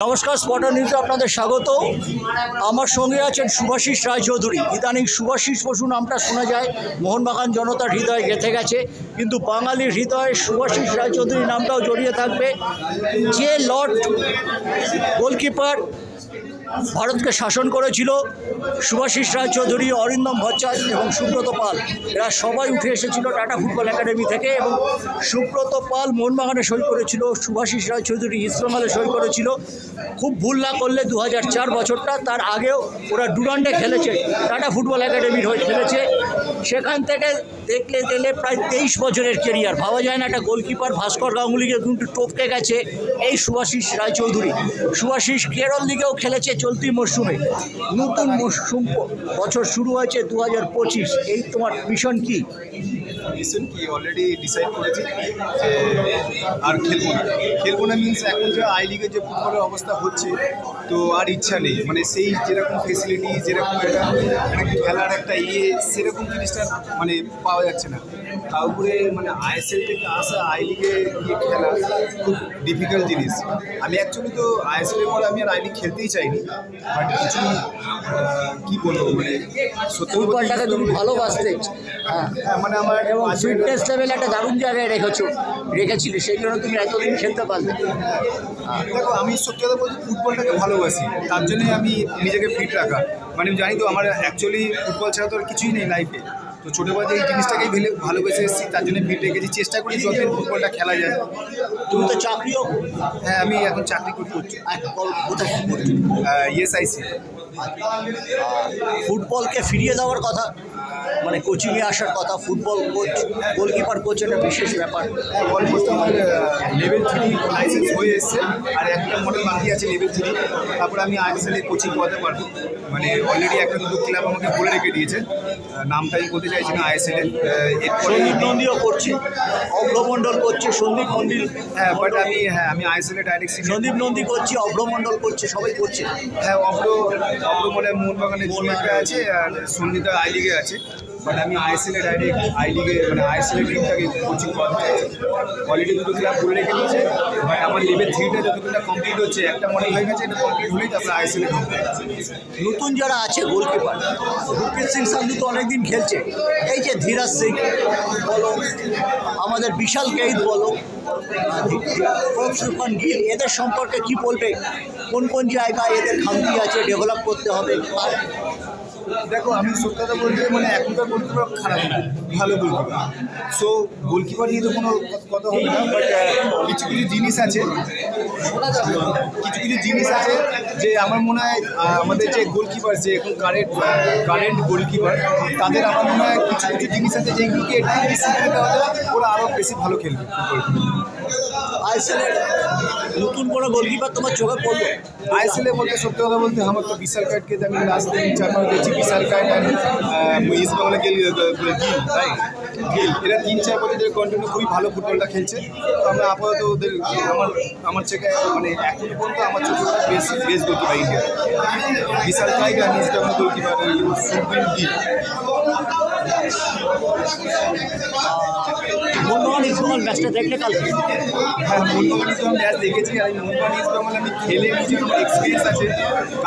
নমস্কার স্পটার নিউজে আপনাদের স্বাগত। আমার সঙ্গে আছেন সুভাষিস রায়চৌধুরী। ইদানিং সুভাষিস বসু নামটা শোনা যায়। মোহনবাগান জনতার হৃদয়ে গেঁথে গেছে। কিন্তু বাঙালির হৃদয়ে সুভাষিস রায়চৌধুরী নামটাও জড়িয়ে থাকবে। যে লর্ড গোলকিপার ভারতকে শাসন করেছিল সুভাষিস রায়চৌধুরী অরিন্দম ভট্টাচার্য এবং সুব্রত পাল। এরা সবাই উঠে এসেছিল টাটা ফুটবল একাডেমি থেকে এবং সুব্রত পাল মোহনবাগানে সই করেছিল, সুভাষিস রায়চৌধুরী ইস্টবেঙ্গলে সই করেছিল। খুব ভুল না করলে দু বছরটা, তার আগেও ওরা ডুরান্ডে খেলেছে, টাটা ফুটবল একাডেমির হয়ে খেলেছে। সেখান থেকে দেখলে গেলে প্রায় তেইশ বছরের কেরিয়ার ভাবা যায় না একটা গোলকিপার ভাস্কর গাঙ্গুলিকে কিন্তু টপকে গেছে এই সুভাষিস রায়চৌধুরী। সুভাষিস কেরল লিগেও খেলেছে চলতি মরশুমে। নতুন মরশুম বছর শুরু হয়েছে দু হাজার পঁচিশ। এই তোমার মিশন কি? রিসেন্ট কি অলরেডি ডিসাইড করেছি যে আর খেলব না। খেলব না মিনস এখন যে আই লিগের যে ফুটবলের অবস্থা হচ্ছে তো আর ইচ্ছা নেই। মানে সেই যেরকম ফেসিলিটি যেরকম একটা একটা খেলার একটা ইয়ে সেরকম জিনিসটা মানে পাওয়া যাচ্ছে না। তার উপরে মানে আইএসএল থেকে আসা আই লিগে গিয়ে খেলা খুব ডিফিকাল্ট জিনিস। আমি অ্যাকচুয়ালি তো আইএসএল এর পরে আমি আর আই লিগ খেলতেই চাইনি। বাট কিছু কি বলব মানে সত্যি বলতে ফুটবলটাকে তুমি ভালোবাসতে হ্যাঁ হ্যাঁ, মানে আমার এবং ফিটনেস লেভেল একটা দারুণ জায়গায় রেখেছো রেখেছিলে সেই জন্য তুমি এতদিন খেলতে পারলে। দেখো আমি সত্যি কথা বলছি ফুটবলটাকে ভালোবাসি তার জন্যই আমি নিজেকে ফিট রাখা। মানে আমি জানি তো আমার অ্যাকচুয়ালি ফুটবল ছাড়া তো আর কিছুই নেই লাইফে তো ছোটোবেলাতে এই জিনিসটাকেই ভেলে ভালোবেসে এসেছি তার জন্য ফিট রেখেছি। চেষ্টা করি যতদিন ফুটবলটা খেলা যায়। তুমি তো চাকরিও হ্যাঁ আমি এখন চাকরি করি করছি। কোথায় কি করছ ইএসআইসি ফুটবলকে ফিরিয়ে দেওয়ার কথা মানে কোচিংয়ে আসার কথা ফুটবল কোচ গোলকিপার কোচ একটা বিশেষ ব্যাপার। লেভেল থ্রি লাইসেন্স হয়ে এসছে আর একটা মডেল বাকি আছে লেভেল থ্রি তারপরে আমি আইএসএল এ কোচিং করাতে পারব। মানে অলরেডি একটা দুটো ক্লাব আমাকে বলে রেখে দিয়েছে। আহ, নামটা আমি বলতে চাইছি না আইএসএল সন্দীপ নন্দীও করছে। অভ্রমণ্ডল করছে সন্দীপ নন্দী হ্যাঁ বাট আমি হ্যাঁ আমি আইএসএল এ ডাইরেক্ট সন্দীপ নন্দী করছি অভ্রমণ্ডল করছে সবাই করছে। হ্যাঁ অব্র অব্র মনে মোহনবাগানের একটা আছে আর সঙ্গীতা আই লিগে আছে। বাট আমি আইএসএল ডাইরেক্ট আই লিগে মানে আইএসএল এর টিমটাকে কোচিং করাতে চাইছি। অলরেডি দুটো ক্লাব বলে রেখে দিয়েছে বাট আমার লেভেল থ্রিটা যতক্ষণটা কমপ্লিট হচ্ছে, একটা মডেল হয়ে গেছে এটা কমপ্লিট হলেই তারপরে আইএসএল নতুন যারা আছে গোলকিপার রূপীর সিং সান্ধু তো অনেকদিন খেলছে। এই যে ধীরাজ সিং বলো আমাদের বিশাল কেইদ বলো সুফান গিল, এদের সম্পর্কে কি বলবে? কোন কোন জায়গায় এদের খামতি আছে ডেভেলপ করতে হবে? দেখো, আমি সত্যি কথা বলতে মানে এখনকার গোলকিপার খারাপ। ভালো গোলকিপার সো গোলকিপার নিয়ে তো কোনো কথা হবে না বাট কিছু কিছু জিনিস আছে। কিছু কিছু জিনিস আছে যে আমার মনে হয় আমাদের যে গোলকিপার যে এখন কারেন্ট কারেন্ট গোলকিপার তাদের আমার মনে হয় কিছু কিছু জিনিস আছে যেগুলোকে ওরা আরও বেশি ভালো খেলবে। আইএসএলের নতুন কোনো গোলকিপার তোমার চোখে পড়ল? আইএসএলে বলতে সত্যি কথা বলতে আমার তো বিশাল কাটকে আমি লাস্ট তিন চার মাস দেখছি, বিশাল কাট ইস্ট বাংলা গেল এরা তিন চার বছর কন্টিনিউ খুবই ভালো ফুটবলটা খেলছে। তো আমরা আপাতত ওদের, আমার আমার চোখে মানে এখন পর্যন্ত আমার চোখে বেশ বেশ গোলকিপার ইন্ডিয়া বিশাল কাইট আর ইস্ট বাংলা গোলকিপার সুবিন গিল মোহনবাগান ইসমাল ম্যাচটা দেখলে কালকে হ্যাঁ মোহনবাগান ইসলাম ম্যাচ দেখেছি, আর মোহনবাগান ইস্ট আমি খেলে নিজের এক্সপিরিয়েন্স আছে।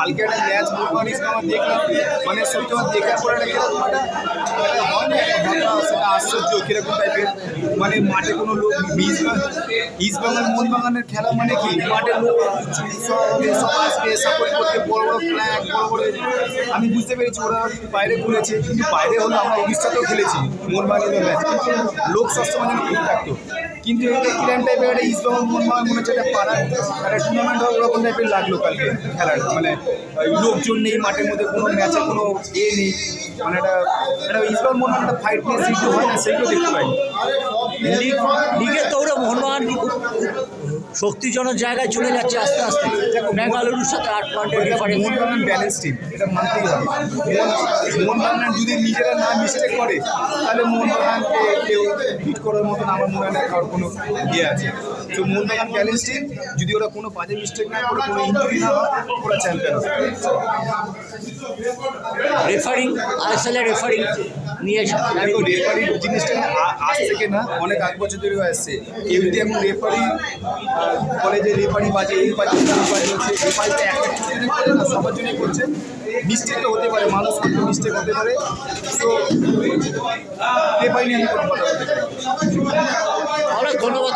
কালকে একটা ম্যাচ ইস্ট বেঙ্গল দেখলাম। মানে সত্যি কথা দেখার পরে একটা কীরকম একটা মানে হয় না সেটা আশ্চর্য, কীরকম টাইপের মানে মাঠে কোনো লোক বেঙ্গল ইস্ট বেঙ্গল মোহনবাগানের খেলা মানে কি? মাঠে লোক সব সাপোর্ট করতে, বড় বড় ফ্ল্যাগ বড় বড় আমি বুঝতে পেরেছি ওরা বাইরে ঘুরেছে, কিন্তু বাইরে হলো আমরা উড়িষ্যাতেও খেলেছি মোহনবাগানের ম্যাচ। লোক সবসময় যেন খুব থাকতো। কিন্তু এটা কিরান টাইপের একটা ইস্টবেঙ্গল মনে মনে হচ্ছে একটা পাড়ার একটা টুর্নামেন্ট হয়, ওরকম টাইপের লাগল কালকে খেলার। মানে লোকজন নেই মাঠের মধ্যে, কোনো ম্যাচে কোনো এ নেই। মানে একটা একটা ইস্টবেঙ্গল মনে হয়, একটা ফাইট নিয়ে হয় না সেগুলো দেখতে পাই লিগ লিগের তো ওরা খুব শক্তিজনক জায়গায় চলে যাচ্ছে আস্তে আস্তে। বেঙ্গালুরুর সাথে আট পয়েন্টের ডিফারেন্স ব্যালেন্স টিম এটা মানতেই হবে। মোহন- মোহনবাগান যদি নিজেরা না মিস্টেক করে তাহলে মোহনবাগানকে কেউ হিট করার মতন আমার মনে হয় কারোর কোনো ইয়ে আছে। তো মোহনবাগান ব্যালেন্স টিম যদি ওরা কোনো বাজে মিস্টেক না করে কোনো ইঞ্জুরি না হয় ওরা চ্যাম্পিয়ন রেফারিং আইএসএলের রেফারিং নিয়ে রেফারি জিনিসটা আজ থেকে না অনেক আগ বছর ধরে হয়ে আসছে কেউ যদি এখন রেফারি যে রেফারি বাজে, এই বাজে রেফারি হচ্ছে রেফারিটা একটা সবার জন্যই করছে। মিস্টেক হতে পারে, মানুষ মিস্টেক হতে পারে। তো রেফারি নিয়ে আমি অনেক ধন্যবাদ